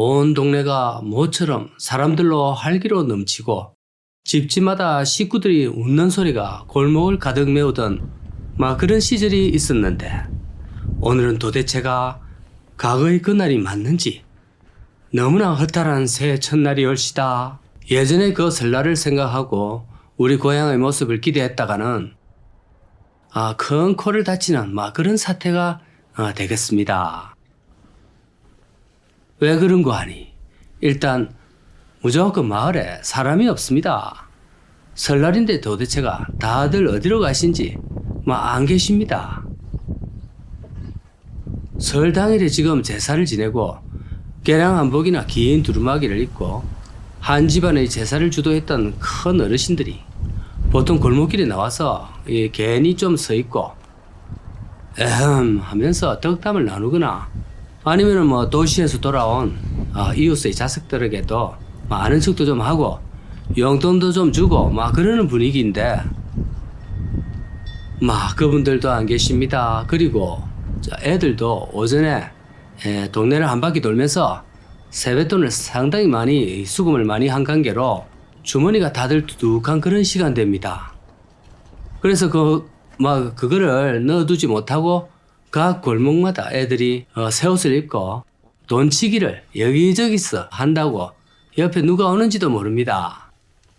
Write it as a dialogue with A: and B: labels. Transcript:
A: 온 동네가 모처럼 사람들로 활기로 넘치고 집집마다 식구들이 웃는 소리가 골목을 가득 메우던 막 그런 시절이 있었는데 오늘은 도대체가 과거의 그날이 맞는지 너무나 허탈한 새해 첫날이 올시다. 예전에 그 설날을 생각하고 우리 고향의 모습을 기대했다가는 아, 큰 코를 다치는 막 그런 사태가 아, 되겠습니다. 왜 그런 거 아니? 일단 무조건 마을에 사람이 없습니다. 설날인데 도대체가 다들 어디로 가신지 막 안 계십니다. 설 당일에 지금 제사를 지내고 개량 한복이나 긴 두루마기를 입고 한 집안의 제사를 주도했던 큰 어르신들이 보통 골목길에 나와서 이 괜히 좀 서 있고 에흠 하면서 덕담을 나누거나 아니면은 뭐 도시에서 돌아온 아, 이웃의 자식들에게도 막 아는 척도 좀 하고 용돈도 좀 주고 막 그러는 분위기인데 막 그분들도 안 계십니다. 그리고 자, 애들도 오전에 에, 동네를 한 바퀴 돌면서 세뱃돈을 상당히 많이 수금을 많이 한 관계로 주머니가 다들 두둑한 그런 시간대입니다. 그래서 그, 막, 그거를 넣어두지 못하고 각 골목마다 애들이 어, 새 옷을 입고 돈치기를 여기저기서 한다고 옆에 누가 오는지도 모릅니다.